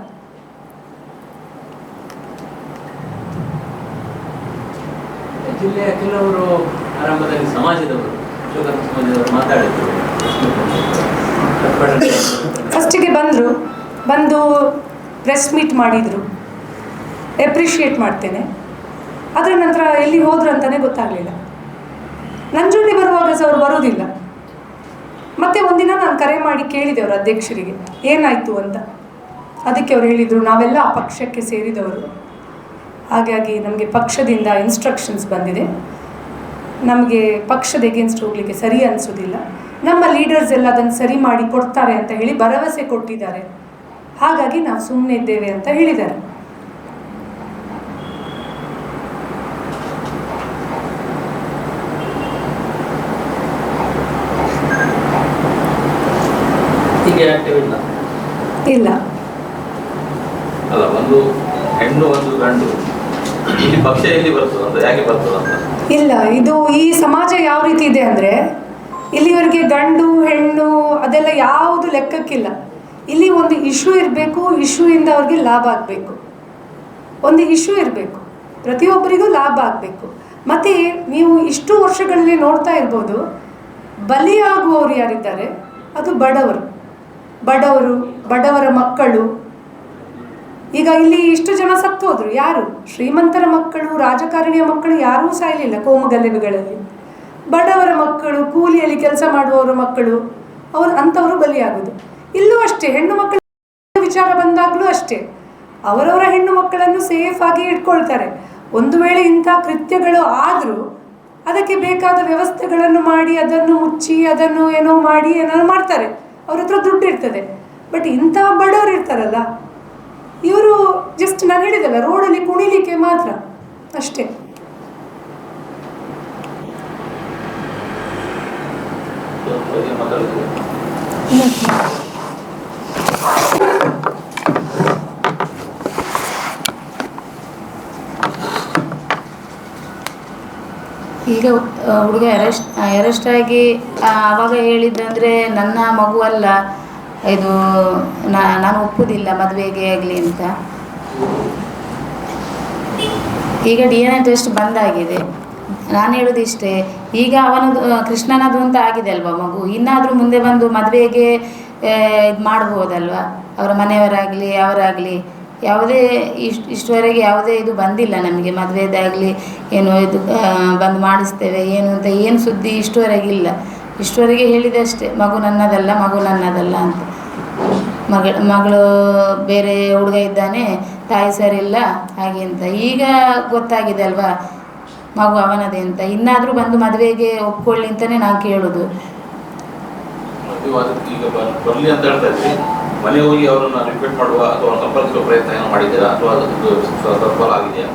[SPEAKER 7] ಜಿಲ್ಲೆಯ ಕೆಲವರು ಆರಂಭದಲ್ಲಿ ಸಮಾಜದವರು ವಿಶ್ವಕರ್ಮ ಸಮಾಜದವರು ಮಾತಾಡಿದ್ರು. ಪ್ರತಿಭಟನೆ
[SPEAKER 2] ಫಸ್ಟಿಗೆ ಬಂದರು ಬಂದು ಪ್ರೆಸ್ ಮೀಟ್ ಮಾಡಿದರು. ಎಪ್ರಿಷಿಯೇಟ್ ಮಾಡ್ತೇನೆ. ಅದರ ನಂತರ ಎಲ್ಲಿ ಹೋದ್ರು ಅಂತಲೇ ಗೊತ್ತಾಗಲಿಲ್ಲ. ನಂಜುಂಡಿ ಬರುವಾಗ ಸಹ ಅವರು ಬರೋದಿಲ್ಲ. ಮತ್ತೆ ಒಂದಿನ ನಾನು ಕರೆ ಮಾಡಿ ಕೇಳಿದೆ ಅವರ ಅಧ್ಯಕ್ಷರಿಗೆ, ಏನಾಯಿತು ಅಂತ. ಅದಕ್ಕೆ ಅವ್ರು ಹೇಳಿದರು, ನಾವೆಲ್ಲ ಆ ಪಕ್ಷಕ್ಕೆ ಸೇರಿದವರು. ಹಾಗಾಗಿ ನಮಗೆ ಪಕ್ಷದಿಂದ ಇನ್ಸ್ಟ್ರಕ್ಷನ್ಸ್ ಬಂದಿದೆ. ನಮಗೆ ಪಕ್ಷದ ಎಗೇನ್ಸ್ಟ್ ಹೋಗಲಿಕ್ಕೆ ಸರಿ ಅನಿಸೋದಿಲ್ಲ. ನಮ್ಮ ಲೀಡರ್ಸ್ ಎಲ್ಲ ಅದನ್ನು ಸರಿ ಮಾಡಿ ಕೊಡ್ತಾರೆ ಅಂತ ಹೇಳಿ ಭರವಸೆ ಕೊಟ್ಟಿದ್ದಾರೆ. ಹಾಗಾಗಿ ನಾವು ಸುಮ್ಮನೆ ಇದ್ದೇವೆ ಅಂತ ಹೇಳಿದ್ದಾರೆ
[SPEAKER 7] ಹೀಗೆ ಆಕ್ಟಿವ್ ಇಲ್ಲ
[SPEAKER 2] ಇಲ್ಲ.
[SPEAKER 4] ಅಲ್ಲ ಒಂದು ಹೆಣ್ಣು ಒಂದು ಗಂಡು. ಇಲ್ಲಿ ಪಕ್ಷ ಎಲ್ಲಿ ಬರ್ತದೆ ಅಂತ ಯಾಕೆ ಬರ್ತದೆ ಅಂತ?
[SPEAKER 2] ಇಲ್ಲ ಇದು ಈ ಸಮಾಜ ಯಾವ ರೀತಿ ಇದೆ ಅಂದರೆ ಇಲ್ಲಿವರೆಗೆ ಗಂಡು ಹೆಣ್ಣು ಅದೆಲ್ಲ ಯಾವುದು ಲೆಕ್ಕಕ್ಕಿಲ್ಲ. ಇಲ್ಲಿ ಒಂದು ಇಶ್ಯೂ ಇರಬೇಕು ಇಶ್ಯೂಯಿಂದ ಅವ್ರಿಗೆ ಲಾಭ ಆಗಬೇಕು. ಒಂದು ಇಶ್ಯೂ ಇರಬೇಕು. ಪ್ರತಿಯೊಬ್ಬರಿಗೂ ಲಾಭ ಆಗಬೇಕು. ಮತ್ತು ನೀವು ಇಷ್ಟು ವರ್ಷಗಳಲ್ಲಿ ನೋಡ್ತಾ ಇರ್ಬೋದು ಬಲಿಯಾಗುವವರು ಯಾರಿದ್ದಾರೆ? ಅದು ಬಡವರು. ಬಡವರು ಬಡವರ ಮಕ್ಕಳು. ಈಗ ಇಲ್ಲಿ ಇಷ್ಟು ಜನ ಸತ್ತು ಹೋದ್ರು ಯಾರು? ಶ್ರೀಮಂತರ ಮಕ್ಕಳು, ರಾಜಕಾರಣಿಯ ಮಕ್ಕಳು ಯಾರೂ ಸಾಯಲಿಲ್ಲ ಕೋಮುಗಲಭೆಗಳಲ್ಲಿ ಬಡವರ ಮಕ್ಕಳು, ಕೂಲಿಯಲ್ಲಿ ಕೆಲಸ ಮಾಡುವವರ ಮಕ್ಕಳು, ಅವರು ಅಂಥವರು ಬಲಿಯಾಗೋದು. ಇಲ್ಲೂ ಅಷ್ಟೇ, ಹೆಣ್ಣು ಮಕ್ಕಳ ವಿಚಾರ ಬಂದಾಗಲೂ ಅಷ್ಟೇ. ಅವರವರ ಹೆಣ್ಣು ಮಕ್ಕಳನ್ನು ಸೇಫ್ ಆಗಿ ಇಟ್ಕೊಳ್ತಾರೆ. ಒಂದು ವೇಳೆ ಇಂಥ ಕೃತ್ಯಗಳು ಆದರೂ ಅದಕ್ಕೆ ಬೇಕಾದ ವ್ಯವಸ್ಥೆಗಳನ್ನು ಮಾಡಿ, ಅದನ್ನು ಮುಚ್ಚಿ, ಅದನ್ನು ಏನೋ ಮಾಡಿ, ಏನೋ ಮಾಡ್ತಾರೆ. ಅವ್ರ ಹತ್ರ ದುಡ್ಡು ಇರ್ತದೆ. ಬಟ್ ಇಂಥ ಬಡವರು ಇರ್ತಾರಲ್ಲ, ಇವರು ಜಸ್ಟ್ ನಾನು ಹೇಳಿದಲ್ಲ, ರೋಡಲ್ಲಿ ಕುಣಿಲಿಕ್ಕೆ ಮಾತ್ರ ಅಷ್ಟೇ.
[SPEAKER 1] ಈಗ ಹುಡುಗ ಅರೆಸ್ಟ್ ಅರೆಸ್ಟ್ ಆಗಿ ಆವಾಗ ಹೇಳಿದ್ದಂದ್ರೆ ನನ್ನ ಮಗು ಅಲ್ಲ. ಇದು ನಾನು ಒಪ್ಪುದಿಲ್ಲ, ಮದುವೆಗೆ ಆಗಲಿ ಅಂತ. ಈಗ ಡಿ ಎನ್ ಎ ಟೆಸ್ಟ್ ಬಂದಾಗಿದೆ. ನಾನು ಹೇಳೋದು ಇಷ್ಟೇ, ಈಗ ಅವನದು ಕೃಷ್ಣನದು ಅಂತ ಆಗಿದೆ ಅಲ್ವಾ ಮಗು? ಇನ್ನಾದರೂ ಮುಂದೆ ಬಂದು ಮದುವೆಗೆ ಇದು ಮಾಡ್ಬೋದಲ್ವಾ? ಅವರ ಮನೆಯವರಾಗಲಿ, ಅವರಾಗಲಿ, ಯಾವುದೇ ಇಷ್ಟು ಇಷ್ಟುವರೆಗೆ ಯಾವುದೇ ಇದು ಬಂದಿಲ್ಲ ನಮಗೆ, ಮದುವೆದಾಗಲಿ, ಏನು ಇದು ಬಂದು ಮಾಡಿಸ್ತೇವೆ, ಏನು ಅಂತ, ಏನು ಸುದ್ದಿ ಇಷ್ಟುವರೆಗೆ ಇಲ್ಲ. ಇಷ್ಟುವರೆಗೆ ಹೇಳಿದಷ್ಟೇ, ಮಗು ನನ್ನದಲ್ಲ ಮಗು ನನ್ನದಲ್ಲ ಅಂತ. ಮಗಳ ಮಗಳು ಬೇರೆ ಹುಡುಗ ಇದ್ದಾನೆ, ತಾಯಿ ಸರಿಯಿಲ್ಲ, ಹಾಗೆ ಅಂತ. ಈಗ ಗೊತ್ತಾಗಿದೆ ಅಲ್ವಾ? ಮಗು ಅವನದೇ ಅಂತ. ಇನ್ನಾದರೂ ಬಂದು ಮದುವೆಗೆ ಒಪ್ಕೊಳ್ಳಿ ಅಂತಲೇ ನಾನು ಕೇಳೋದು.
[SPEAKER 4] ಮನೆ ಹೋಗಿ ಅವರನ್ನು ರಿಕ್ವೆಸ್ಟ್ ಮಾಡುವ ಅಥವಾ ಸಂಪರ್ಕಿಸುವ ಪ್ರಯತ್ನ ಏನೋ ಮಾಡಿದ್ದೀರಾ? ಅಥವಾ ಸಫಲ ಆಗಿದೆಯಾ?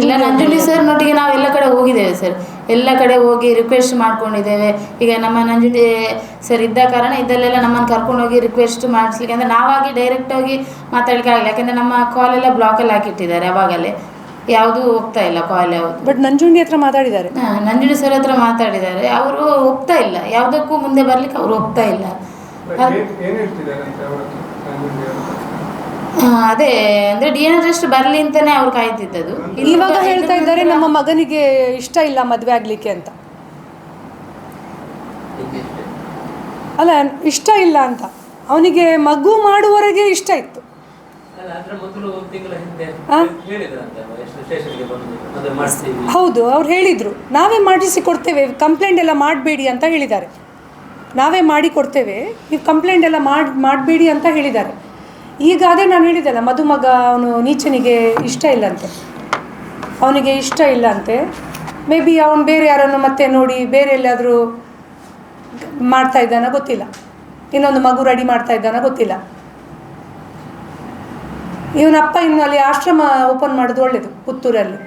[SPEAKER 1] ಎಲ್ಲ ನಂಜುಂಡಿ ಸರ್ನೊಟ್ಟಿಗೆ ನಾವು ಎಲ್ಲ ಕಡೆ ಹೋಗಿದ್ದೇವೆ ಸರ್ ಎಲ್ಲ ಕಡೆ ಹೋಗಿ ರಿಕ್ವೆಸ್ಟ್ ಮಾಡ್ಕೊಂಡಿದ್ದೇವೆ. ಈಗ ನಮ್ಮ ನಂಜುಂಡಿ ಸರ್ ಇದ್ದ ಕಾರಣ ಇದಲ್ಲೆಲ್ಲ ನಮ್ಮನ್ನು ಕರ್ಕೊಂಡು ಹೋಗಿ ರಿಕ್ವೆಸ್ಟ್ ಮಾಡಿಸ್ಲಿಕ್ಕೆ ಅಂದರೆ ನಾವಾಗಿ ಡೈರೆಕ್ಟ್ ಹೋಗಿ ಮಾತಾಡ್ಲಿಕ್ಕೆ ಆಗಲ್ಲ. ಯಾಕೆಂದರೆ ನಮ್ಮ ಕಾಲೆಲ್ಲ ಬ್ಲಾಕಲ್ಲಿ ಹಾಕಿಟ್ಟಿದ್ದಾರೆ ಅವಾಗಲೇ. ಯಾವುದು ಹೋಗ್ತಾ ಇಲ್ಲ ಕಾಲ್ ಯಾವುದು.
[SPEAKER 2] ಬಟ್ ನಂಜುಂಡಿ ಹತ್ರ ಮಾತಾಡಿದ್ದಾರೆ.
[SPEAKER 1] ಹಾಂ ನಂಜುಂಡಿ ಸರ್ ಹತ್ರ ಮಾತಾಡಿದ್ದಾರೆ. ಅವರು ಹೋಗ್ತಾ ಇಲ್ಲ. ಯಾವುದಕ್ಕೂ ಮುಂದೆ ಬರ್ಲಿಕ್ಕೆ ಅವರು ಹೋಗ್ತಾ ಇಲ್ಲ. ಅದ್- ಅಂದ್ರೆ ಡಿ ಎನ್ ಟೆಸ್ಟ್ ಬರ್ಲಿ ಅಂತಾನೆ ಅವ್ರು ಕಾಯ್ತಿದ್ದದು.
[SPEAKER 2] ಇವಾಗ ಹೇಳ್ತಾ ಇದ್ದಾರೆ ನಮ್ಮ ಮಗನಿಗೆ ಇಷ್ಟ ಇಲ್ಲ ಮದುವೆ ಆಗ್ಲಿಕ್ಕೆ ಅಂತ. ಅಲ್ಲ ಇಷ್ಟ ಇಲ್ಲ ಅಂತ. ಅವನಿಗೆ ಮಗು ಮಾಡುವವರೆಗೆ ಇಷ್ಟ ಇತ್ತು.
[SPEAKER 7] ಅಲ್ಲ ಅದ್ರ ಮೊದಲು ಒಂದು ತಿಂಗಳ ಹಿಂದೆ
[SPEAKER 2] ಆ?
[SPEAKER 7] ಎಷ್ಟು ಸ್ಟೇಷನ್ಗೆ ಬಂದು ಮದುವೆ ಮಾಡ್ತೀವಿ.
[SPEAKER 2] ಹೌದು ಅವ್ರು ಹೇಳಿದ್ರು. ನಾವೇ ಮಾಡಿಸಿ ಕೊಡ್ತೇವೆ ಕಂಪ್ಲೇಂಟ್ ಎಲ್ಲ ಮಾಡಬೇಡಿ ಅಂತ ಹೇಳಿದ್ದಾರೆ. ನಾವೇ ಮಾಡಿ ಕೊಡ್ತೇವೆ ನೀವು ಕಂಪ್ಲೇಂಟ್ ಎಲ್ಲ ಮಾಡಿ ಮಾಡಬೇಡಿ ಅಂತ ಹೇಳಿದ್ದಾರೆ. ಈಗ ಅದೇ ನಾನು ಹೇಳಿದ್ದೆಲ್ಲ, ಮದುಮಗ ಅವನು ನೀಚನಿಗೆ ಇಷ್ಟ ಇಲ್ಲಂತೆ. ಅವನಿಗೆ ಇಷ್ಟ ಇಲ್ಲಂತೆ. ಮೇ ಬಿ ಅವನು ಬೇರೆ ಯಾರನ್ನು ಮತ್ತೆ ನೋಡಿ ಬೇರೆ ಎಲ್ಲಾದರೂ ಮಾಡ್ತಾ ಇದ್ದಾನ ಗೊತ್ತಿಲ್ಲ. ಇನ್ನೊಂದು ಮಗು ರೆಡಿ ಮಾಡ್ತಾ ಇದ್ದಾನ ಗೊತ್ತಿಲ್ಲ. ಇವನಪ್ಪ ಇನ್ನು ಅಲ್ಲಿ ಆಶ್ರಮ ಓಪನ್ ಮಾಡೋದು ಒಳ್ಳೆಯದು ಪುತ್ತೂರಲ್ಲಿ.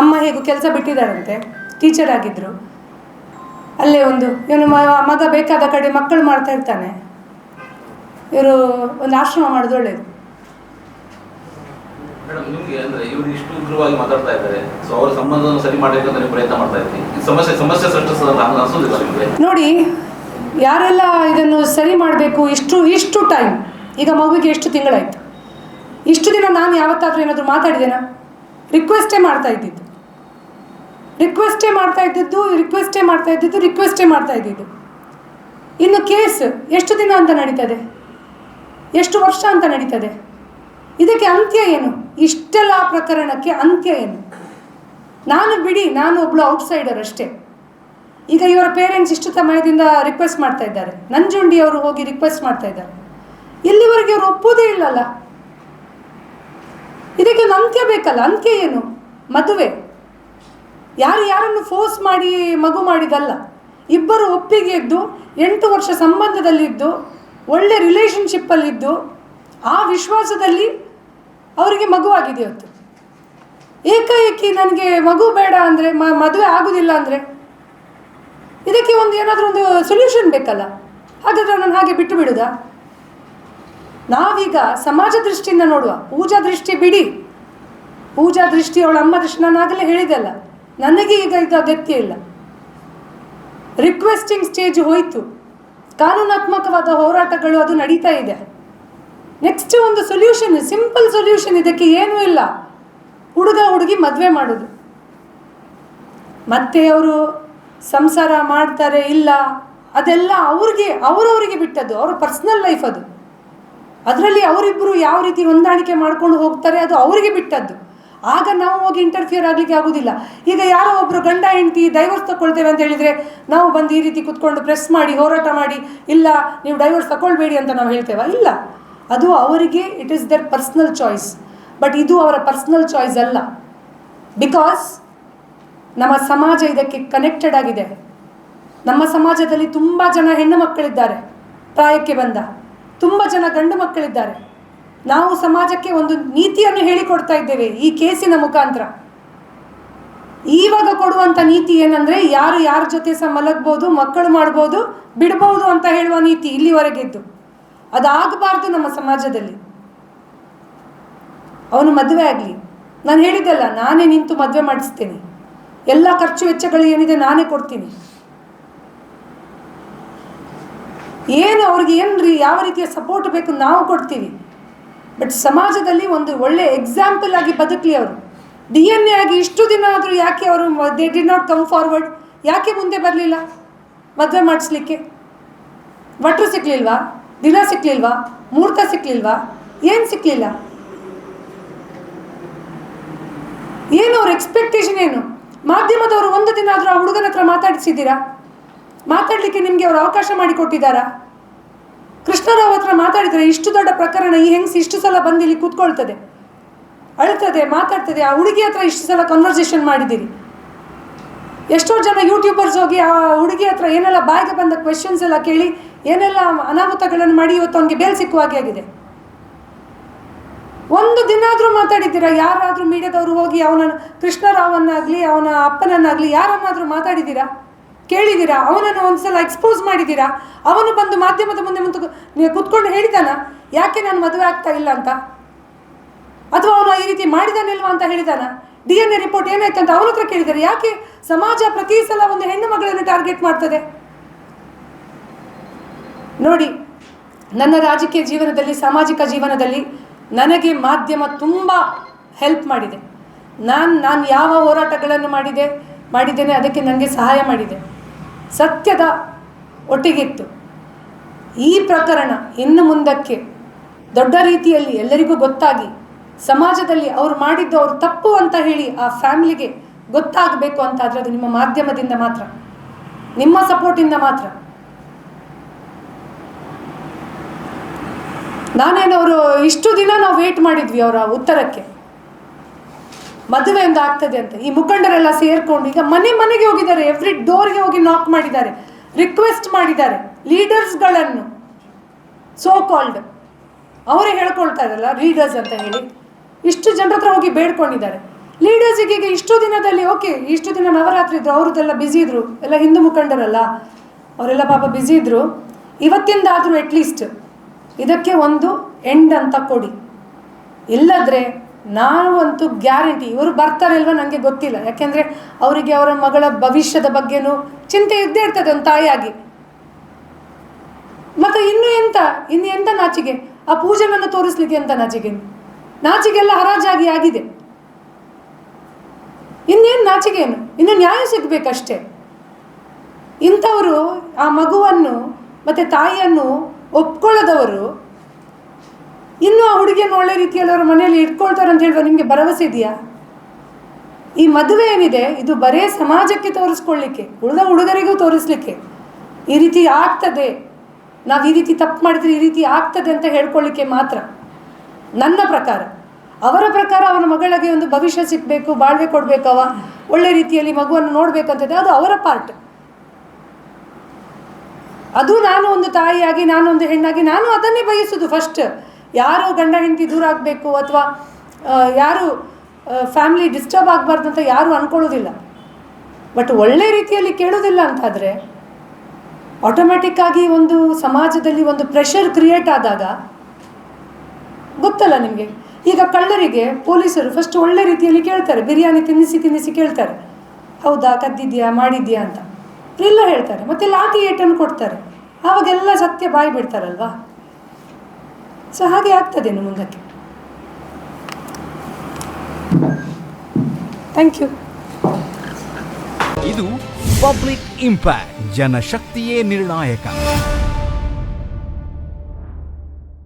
[SPEAKER 2] ಅಮ್ಮ ಹೇಗೂ ಕೆಲಸ ಬಿಟ್ಟಿದ್ದಾರಂತೆ ಟೀಚರ್ ಆಗಿದ್ದರು ಅಲ್ಲೇ ಒಂದು, ಇವನು ಮಗ ಬೇಕಾದ ಕಡೆ ಮಕ್ಕಳು ಮಾಡ್ತಾ ಇರ್ತಾನೆ. ಇವರು ಒಂದು ಆಶ್ರಮ ಮಾಡೋದು ಒಳ್ಳೆಯದು ನೋಡಿ ಯಾರೆಲ್ಲ ಇದನ್ನು ಸರಿ ಮಾಡಬೇಕು ಇಷ್ಟು ಇಷ್ಟು ಟೈಮ್ ಈಗ ಮಗುವಿಗೆ ಎಷ್ಟು ತಿಂಗಳಾಯಿತು? ಇಷ್ಟು ದಿನ ನಾನು ಯಾವತ್ತಾದ್ರೂ ಏನಾದರೂ ಮಾತಾಡಿದೆನಾ ರಿಕ್ವೆಸ್ಟೇ ಮಾಡ್ತಾ ಇದ್ದಿದ್ದು. ರಿಕ್ವೆಸ್ಟೇ ಮಾಡ್ತಾ ಇದ್ದಿದ್ದು ರಿಕ್ವೆಸ್ಟೇ ಮಾಡ್ತಾ ಇದ್ದಿದ್ದು ರಿಕ್ವೆಸ್ಟೇ ಮಾಡ್ತಾ ಇದ್ದಿದ್ದು. ಇನ್ನು ಕೇಸ್ ಎಷ್ಟು ದಿನ ಅಂತ ನಡೀತದೆ ಎಷ್ಟು ವರ್ಷ ಅಂತ ನಡೀತದೆ? ಇದಕ್ಕೆ ಅಂತ್ಯ ಏನು? ಇಷ್ಟೆಲ್ಲ ಪ್ರಕರಣಕ್ಕೆ ಅಂತ್ಯ ಏನು? ನಾನು ಬಿಡಿ, ನಾನು ಒಬ್ಳು ಔಟ್ಸೈಡರ್ ಅಷ್ಟೇ. ಈಗ ಇವರ ಪೇರೆಂಟ್ಸ್ ಇಷ್ಟು ಸಮಯದಿಂದ ರಿಕ್ವೆಸ್ಟ್ ಮಾಡ್ತಾ ಇದ್ದಾರೆ. ನಂಜುಂಡಿ ಅವರು ಹೋಗಿ ರಿಕ್ವೆಸ್ಟ್ ಮಾಡ್ತಾ ಇದ್ದಾರೆ. ಇಲ್ಲಿವರೆಗೆ ಅವರು ಒಪ್ಪೋದೇ ಇಲ್ಲಲ್ಲ. ಇದಕ್ಕೆ ಒಂದು ಅಂತ್ಯ ಬೇಕಲ್ಲ? ಅಂತ್ಯ ಏನು? ಮದುವೆ. ಯಾರು ಯಾರನ್ನು ಫೋರ್ಸ್ ಮಾಡಿ ಮಗು ಮಾಡಿದಲ್ಲ. ಇಬ್ಬರು ಒಪ್ಪಿಗೆ ಇದ್ದು, ಎಂಟು ವರ್ಷ ಸಂಬಂಧದಲ್ಲಿದ್ದು ಒಳ್ಳೆ ರಿಲೇಷನ್ಶಿಪ್ಪಲ್ಲಿದ್ದು ಆ ವಿಶ್ವಾಸದಲ್ಲಿ ಅವರಿಗೆ ಮಗುವಾಗಿದೆ ಇವತ್ತು ಏಕಾಏಕಿ ನನಗೆ ಮಗು ಬೇಡ ಅಂದರೆ, ಮ, ಮದುವೆ ಆಗೋದಿಲ್ಲ ಅಂದರೆ, ಇದಕ್ಕೆ ಒಂದು ಏನಾದರೂ ಒಂದು ಸೊಲ್ಯೂಷನ್ ಬೇಕಲ್ಲ? ಹಾಗಾದ್ರೆ ನಾನು ಹಾಗೆ ಬಿಟ್ಟು ಬಿಡುದಾ? ನಾವೀಗ ಸಮಾಜ ದೃಷ್ಟಿಯಿಂದ ನೋಡುವ. ಪೂಜಾ ದೃಷ್ಟಿ ಬಿಡಿ. ಪೂಜಾ ದೃಷ್ಟಿ ಅವಳ ಅಮ್ಮ ದೃಷ್ಟಿ. ನಾನು ಆಗಲೇ ಹೇಳಿದೆಲ್ಲ ನನಗೆ ಈಗ ಇದು ಅಗತ್ಯ ಇಲ್ಲ. ರಿಕ್ವೆಸ್ಟಿಂಗ್ ಸ್ಟೇಜ್ ಹೋಯಿತು. ಕಾನೂನಾತ್ಮಕವಾದ ಹೋರಾಟಗಳು ಅದು ನಡೀತಾ ಇದೆ. ನೆಕ್ಸ್ಟ್ ಒಂದು ಸೊಲ್ಯೂಷನ್ ಸಿಂಪಲ್ ಸೊಲ್ಯೂಷನ್ ಇದಕ್ಕೆ ಏನೂ ಇಲ್ಲ. ಹುಡುಗ ಹುಡುಗಿ ಮದುವೆ ಮಾಡೋದು. ಮತ್ತೆ ಅವರು ಸಂಸಾರ ಮಾಡ್ತಾರೆ, ಇಲ್ಲ. ಅದೆಲ್ಲ ಅವ್ರಿಗೆ, ಅವರವರಿಗೆ ಬಿಟ್ಟದ್ದು, ಅವರ ಪರ್ಸ್ನಲ್ ಲೈಫ್ ಅದು. ಅದರಲ್ಲಿ ಅವರಿಬ್ಬರು ಯಾವ ರೀತಿ ಹೊಂದಾಣಿಕೆ ಮಾಡ್ಕೊಂಡು ಹೋಗ್ತಾರೆ ಅದು ಅವರಿಗೆ ಬಿಟ್ಟದ್ದು. ಆಗ ನಾವು ಹೋಗಿ ಇಂಟರ್ಫಿಯರ್ ಆಗಲಿಕ್ಕೆ ಆಗೋದಿಲ್ಲ. ಈಗ ಯಾರೋ ಒಬ್ಬರು ಗಂಡ, ಹೆಂಡತಿ ಡೈವರ್ಸ್ ತಗೊಳ್ತೇವೆ ಅಂತ ಹೇಳಿದ್ರೆ ನಾವು ಬಂದು ಈ ರೀತಿ ಕುತ್ಕೊಂಡು ಪ್ರೆಸ್ ಮಾಡಿ, ಹೋರಾಟ ಮಾಡಿ, ಇಲ್ಲ ನೀವು ಡೈವರ್ಸ್ ತಗೊಳ್ಬೇಡಿ ಅಂತ ನಾವು ಹೇಳ್ತೇವೆ? ಇಲ್ಲ. ಅದು ಅವರಿಗೆ it is their personal choice but ಇದು ಅವರ ಪರ್ಸ್ನಲ್ ಚಾಯ್ಸ್ ಅಲ್ಲ. ಬಿಕಾಸ್ ನಮ್ಮ ಸಮಾಜ ಇದಕ್ಕೆ ಕನೆಕ್ಟೆಡ್ ಆಗಿದೆ. ನಮ್ಮ ಸಮಾಜದಲ್ಲಿ ತುಂಬ ಜನ ಹೆಣ್ಣು ಮಕ್ಕಳಿದ್ದಾರೆ. ಪ್ರಾಯಕ್ಕೆ ಬಂದ. ತುಂಬ ಜನ ಗಂಡು ಮಕ್ಕಳಿದ್ದಾರೆ. ನಾವು ಸಮಾಜಕ್ಕೆ ಒಂದು ನೀತಿಯನ್ನು ಹೇಳಿಕೊಡ್ತಾ ಇದ್ದೇವೆ ಈ ಕೇಸಿನ ಮುಖಾಂತರ. ಈವಾಗ ಕೊಡುವಂಥ ನೀತಿ ಏನಂದರೆ ಯಾರು ಯಾರ ಜೊತೆ ಸಹ ಮಲಗ್ಬೋದು ಮಕ್ಕಳು ಮಾಡ್ಬೋದು, ಬಿಡ್ಬೋದು ಅಂತ ಹೇಳುವ ನೀತಿ ಇಲ್ಲಿವರೆಗಿದ್ದು. ಅದಾಗಬಾರ್ದು ನಮ್ಮ ಸಮಾಜದಲ್ಲಿ. ಅವನು ಮದುವೆ ಆಗಲಿ. ನಾನು ಹೇಳಿದ್ದಲ್ಲ, ನಾನೇ ನಿಂತು ಮದುವೆ ಮಾಡಿಸ್ತೇನೆ. ಎಲ್ಲ ಖರ್ಚು ವೆಚ್ಚಗಳು ಏನಿದೆ ನಾನೇ ಕೊಡ್ತೀನಿ. ಏನು ಅವ್ರಿಗೆ ಏನು ರೀ ಯಾವ ರೀತಿಯ ಸಪೋರ್ಟ್ ಬೇಕು ನಾವು ಕೊಡ್ತೀವಿ. ಬಟ್ ಸಮಾಜದಲ್ಲಿ ಒಂದು ಒಳ್ಳೆ ಎಕ್ಸಾಂಪಲ್ ಆಗಿ ಬದುಕಲಿ ಅವರು. ಡಿ ಎನ್ ಎ ಆಗಿ ಇಷ್ಟು ದಿನ ಆದರೂ ಯಾಕೆ ಅವರು they did not come forward ಯಾಕೆ ಮುಂದೆ ಬರಲಿಲ್ಲ? ಮದುವೆ ಮಾಡಿಸ್ಲಿಕ್ಕೆ. ಭಟ್ರು ಸಿಕ್ಕಲಿಲ್ವಾ ದಿನ ಸಿಕ್ಕಲಿಲ್ವಾ ಮೂರ್ತ ಸಿಕ್ಕಲಿಲ್ವಾ ಏನು ಸಿಕ್ಕಲಿಲ್ಲ ಏನು ಅವ್ರ ಎಕ್ಸ್ಪೆಕ್ಟೇಷನ್ ಏನು? ಮಾಧ್ಯಮದವರು ಒಂದು ದಿನ ಆದರೂ ಆ ಹುಡುಗನ ಹತ್ರ ಮಾತಾಡಿಸಿದ್ದೀರಾ? ಮಾತಾಡಲಿಕ್ಕೆ ನಿಮಗೆ ಅವರು ಅವಕಾಶ ಮಾಡಿಕೊಟ್ಟಿದ್ದಾರಾ? ಕೃಷ್ಣರಾವ್ ಹತ್ರ ಮಾತಾಡಿದರೆ ಇಷ್ಟು ದೊಡ್ಡ ಪ್ರಕರಣ ಈ ಹೆಂಗಸು ಇಷ್ಟು ಸಲ ಬಂದು ಇಲ್ಲಿ ಕೂತ್ಕೊಳ್ತದೆ. ಅಳ್ತದೆ, ಮಾತಾಡ್ತದೆ, ಆ ಹುಡುಗಿ ಹತ್ರ ಇಷ್ಟು ಸಲ ಕನ್ವರ್ಸೇಷನ್ ಮಾಡಿದ್ದೀರಿ. ಎಷ್ಟೋ ಜನ ಯೂಟ್ಯೂಬರ್ಸ್ ಹೋಗಿ ಆ ಹುಡುಗಿ ಹತ್ರ ಏನೆಲ್ಲ ಬಾಯಿಗೆ ಬಂದ ಕ್ವೆಶನ್ಸ್ ಎಲ್ಲ ಕೇಳಿ ಏನೆಲ್ಲ ಅನಾಹುತಗಳನ್ನು ಮಾಡಿ ಇವತ್ತು ಅವನಿಗೆ ಬೇಲ್ ಸಿಕ್ಕುವ ಹಾಗೆ ಆಗಿದೆ. ಒಂದು ದಿನ ಆದರೂ ಮಾತಾಡಿದ್ದೀರಾ? ಯಾರಾದರೂ ಮೀಡಿಯಾದವರು ಹೋಗಿ ಅವನ ಕೃಷ್ಣರಾವನ್ನಾಗಲಿ, ಅವನ ಅಪ್ಪನನ್ನಾಗಲಿ, ಯಾರನ್ನಾದರೂ ಮಾತಾಡಿದ್ದೀರಾ? ಕೇಳಿದ್ದೀರಾ? ಅವನನ್ನು ಒಂದ್ಸಲ ಎಕ್ಸ್ಪೋಸ್ ಮಾಡಿದ್ದೀರಾ? ಅವನು ಬಂದು ಮಾಧ್ಯಮದ ಮುಂದೆ ಮುಂದೆ ಕುತ್ಕೊಂಡು ಹೇಳಿದಾನ? ಯಾಕೆ ನಾನು ಮದುವೆ ಆಗ್ತಾ ಇಲ್ಲ ಅಂತ? ಅಥವಾ ಅವನು ಈ ರೀತಿ ಮಾಡಿದಾನಿಲ್ವಾ ಅಂತ ಹೇಳಿದಾನ? ಡಿ ಎನ್ ಎ ರಿಪೋರ್ಟ್ ಏನಾಯ್ತು ಅಂತ ಅವನ ಹತ್ರ ಕೇಳಿದ್ದಾರೆ ಯಾಕೆ? ಸಮಾಜ ಪ್ರತಿ ಸಲ ಒಂದು ಹೆಣ್ಣು ಮಗಳನ್ನು ಟಾರ್ಗೆಟ್ ಮಾಡ್ತದೆ. ನೋಡಿ, ನನ್ನ ರಾಜಕೀಯ ಜೀವನದಲ್ಲಿ, ಸಾಮಾಜಿಕ ಜೀವನದಲ್ಲಿ ನನಗೆ ಮಾಧ್ಯಮ ತುಂಬ ಹೆಲ್ಪ್ ಮಾಡಿದೆ. ನಾನು ನಾನು ಯಾವ ಹೋರಾಟಗಳನ್ನು ಮಾಡಿದೆ, ಮಾಡಿದ್ದೇನೆ, ಅದಕ್ಕೆ ನನಗೆ ಸಹಾಯ ಮಾಡಿದೆ. ಸತ್ಯದ ಒಟ್ಟಿಗಿತ್ತು. ಈ ಪ್ರಕರಣ ಇನ್ನು ಮುಂದಕ್ಕೆ ದೊಡ್ಡ ರೀತಿಯಲ್ಲಿ ಎಲ್ಲರಿಗೂ ಗೊತ್ತಾಗಿ ಸಮಾಜದಲ್ಲಿ ಅವರು ಮಾಡಿದ್ದು ಅವರು ತಪ್ಪು ಅಂತ ಹೇಳಿ ಆ ಫ್ಯಾಮಿಲಿಗೆ ಗೊತ್ತಾಗಬೇಕು ಅಂತ ಆದರೆ ಅದು ನಿಮ್ಮ ಮಾಧ್ಯಮದಿಂದ ಮಾತ್ರ. ನಿಮ್ಮ ಸಪೋರ್ಟಿಂದ ಮಾತ್ರ. ನಾನೇನವರು ಇಷ್ಟು ದಿನ ನಾವು ವೇಟ್ ಮಾಡಿದ್ವಿ ಅವರ ಉತ್ತರಕ್ಕೆ. ಮದುವೆ ಒಂದು ಆಗ್ತದೆ ಅಂತ. ಈ ಮುಖಂಡರೆಲ್ಲ ಸೇರ್ಕೊಂಡು ಈಗ ಮನೆ ಮನೆಗೆ ಹೋಗಿದ್ದಾರೆ. ಎವ್ರಿ ಡೋರ್ಗೆ ಹೋಗಿ ನಾಕ್ ಮಾಡಿದ್ದಾರೆ. ರಿಕ್ವೆಸ್ಟ್ ಮಾಡಿದ್ದಾರೆ. ಲೀಡರ್ಸ್ಗಳನ್ನು ಸೋ ಕಾಲ್ಡ್ ಅವರೇ ಹೇಳ್ಕೊಳ್ತಾ ಇರಲ್ಲ ಲೀಡರ್ಸ್ ಅಂತ ಹೇಳಿ. ಇಷ್ಟು ಜನರ ಹತ್ರ ಹೋಗಿ ಬೇಡ್ಕೊಂಡಿದ್ದಾರೆ. ಲೀಡರ್ಸಿಗೆ ಈಗ ಇಷ್ಟು ದಿನದಲ್ಲಿ ಓಕೆ ಇಷ್ಟು ದಿನ ನವರಾತ್ರಿ ಇದ್ರು, ಅವ್ರದ್ದೆಲ್ಲ ಬ್ಯುಸಿ ಇದ್ರು. ಎಲ್ಲ ಹಿಂದೂ ಮುಖಂಡರಲ್ಲ, ಅವರೆಲ್ಲ ಪಾಪ ಬ್ಯುಸಿ ಇದ್ರು. ಇವತ್ತಿಂದಾದರೂ ಅಟ್ಲೀಸ್ಟ್ ಇದಕ್ಕೆ ಒಂದು ಎಂಡ್ ಅಂತ ಕೊಡಿ. ಇಲ್ಲದ್ರೆ ನಾನು ಅಂತೂ ಗ್ಯಾರಂಟಿ, ಇವರು ಬರ್ತಾರೆ ಇಲ್ವಾ ನನಗೆ ಗೊತ್ತಿಲ್ಲ. ಯಾಕೆಂದರೆ ಅವರಿಗೆ ಅವರ ಮಗಳ ಭವಿಷ್ಯದ ಬಗ್ಗೆನೂ ಚಿಂತೆ ಇದ್ದೇ ಇರ್ತದೆ ಒಂದು ತಾಯಿಯಾಗಿ. ಮತ್ತು ಇನ್ನು ಎಂತ? ಇನ್ನು ಎಂತ ನಾಚಿಗೆ? ಆ ಪೂಜೆಯನ್ನು ತೋರಿಸ್ಲಿಕ್ಕೆ ಎಂತ ನಾಚಿಗೆ? ನಾಚಿಗೆಲ್ಲ ಹರಾಜಾಗಿ ಆಗಿದೆ. ಇನ್ನೇನು ನಾಚಿಕೆ ಏನು ಇನ್ನು ನ್ಯಾಯ ಸಿಗಬೇಕಷ್ಟೇ. ಇಂಥವರು ಆ ಮಗುವನ್ನು ಮತ್ತೆ ತಾಯಿಯನ್ನು ಒಪ್ಕೊಳ್ಳದವರು ಇನ್ನೂ ಆ ಹುಡುಗಿಯನ್ನು ಒಳ್ಳೆ ರೀತಿಯಲ್ಲಿ ಅವರ ಮನೆಯಲ್ಲಿ ಇಟ್ಕೊಳ್ತಾರೆ ಅಂತ ಹೇಳುವ ನಿಮಗೆ ಭರವಸೆ ಇದೆಯಾ? ಈ ಮದುವೆ ಏನಿದೆ, ಇದು ಬರೇ ಸಮಾಜಕ್ಕೆ ತೋರಿಸ್ಕೊಳ್ಳಿಕ್ಕೆ, ಉಳಿದ ಹುಡುಗರಿಗೂ ತೋರಿಸ್ಲಿಕ್ಕೆ ಈ ರೀತಿ ಆಗ್ತದೆ. ನಾವು ಈ ರೀತಿ ತಪ್ಪು ಮಾಡಿದ್ರೆ ಈ ರೀತಿ ಆಗ್ತದೆ ಅಂತ ಹೇಳ್ಕೊಳ್ಳಿಕ್ಕೆ ಮಾತ್ರ. ನನ್ನ ಪ್ರಕಾರ, ಅವರ ಪ್ರಕಾರ ಅವನ ಮಗಳಿಗೆ ಒಂದು ಭವಿಷ್ಯ ಸಿಗಬೇಕು, ಬಾಳ್ವೆ ಕೊಡಬೇಕು ಅವ ಒಳ್ಳೆ ರೀತಿಯಲ್ಲಿ ಮಗುವನ್ನು ನೋಡಬೇಕಂತದೆ, ಅದು ಅವರ ಪಾರ್ಟ್ ಅದು ನಾನು ಒಂದು ತಾಯಿಯಾಗಿ, ನಾನು ಒಂದು ಹೆಣ್ಣಾಗಿ, ನಾನು ಅದನ್ನೇ ಬಯಸುದು ಫಸ್ಟ್ ಯಾರು ಗಂಡ ಹೆಂಡತಿ ದೂರ ಆಗಬೇಕು ಅಥವಾ ಯಾರು ಫ್ಯಾಮಿಲಿ ಡಿಸ್ಟರ್ಬ್ ಆಗಬಾರ್ದು ಅಂತ ಯಾರು ಅಂದ್ಕೊಳ್ಳೋದಿಲ್ಲ ಬಟ್ ಒಳ್ಳೆ ರೀತಿಯಲ್ಲಿ ಕೇಳೋದಿಲ್ಲ ಅಂತಾದರೆ ಆಟೋಮ್ಯಾಟಿಕ್ ಆಗಿ ಒಂದು ಸಮಾಜದಲ್ಲಿ ಒಂದು ಪ್ರೆಷರ್ ಕ್ರಿಯೇಟ್ ಆದಾಗ ಗೊತ್ತಲ್ಲ ನಿಮಗೆ? ಈಗ ಕಳ್ಳರಿಗೆ ಪೊಲೀಸರು ಫಸ್ಟ್ ಒಳ್ಳೆ ರೀತಿಯಲ್ಲಿ ಕೇಳ್ತಾರೆ, ಬಿರಿಯಾನಿ ತಿನ್ನಿಸಿ ತಿನ್ನಿಸಿ ಕೇಳ್ತಾರೆ. ಹೌದಾ, ಕದ್ದಿದ್ಯಾ, ಮಾಡಿದ್ಯಾ ಅಂತ. ಇಲ್ಲ ಹೇಳ್ತಾರೆ ಮತ್ತೆ ಲಾಠಿ ಏಟನ್ನು ಕೊಡ್ತಾರೆ. ಆವಾಗೆಲ್ಲ ಸತ್ಯ ಬಾಯಿ ಬಿಡ್ತಾರಲ್ವಾ? ಸೊ ಹಾಗೆ ಆಗ್ತದೆ ಇನ್ನು ಮುಂದಕ್ಕೆ. ಥ್ಯಾಂಕ್ ಯು
[SPEAKER 8] ಇದು ಪಬ್ಲಿಕ್ ಇಂಪ್ಯಾಕ್ಟ್ ಜನಶಕ್ತಿಯೇ ನಿರ್ಣಾಯಕ.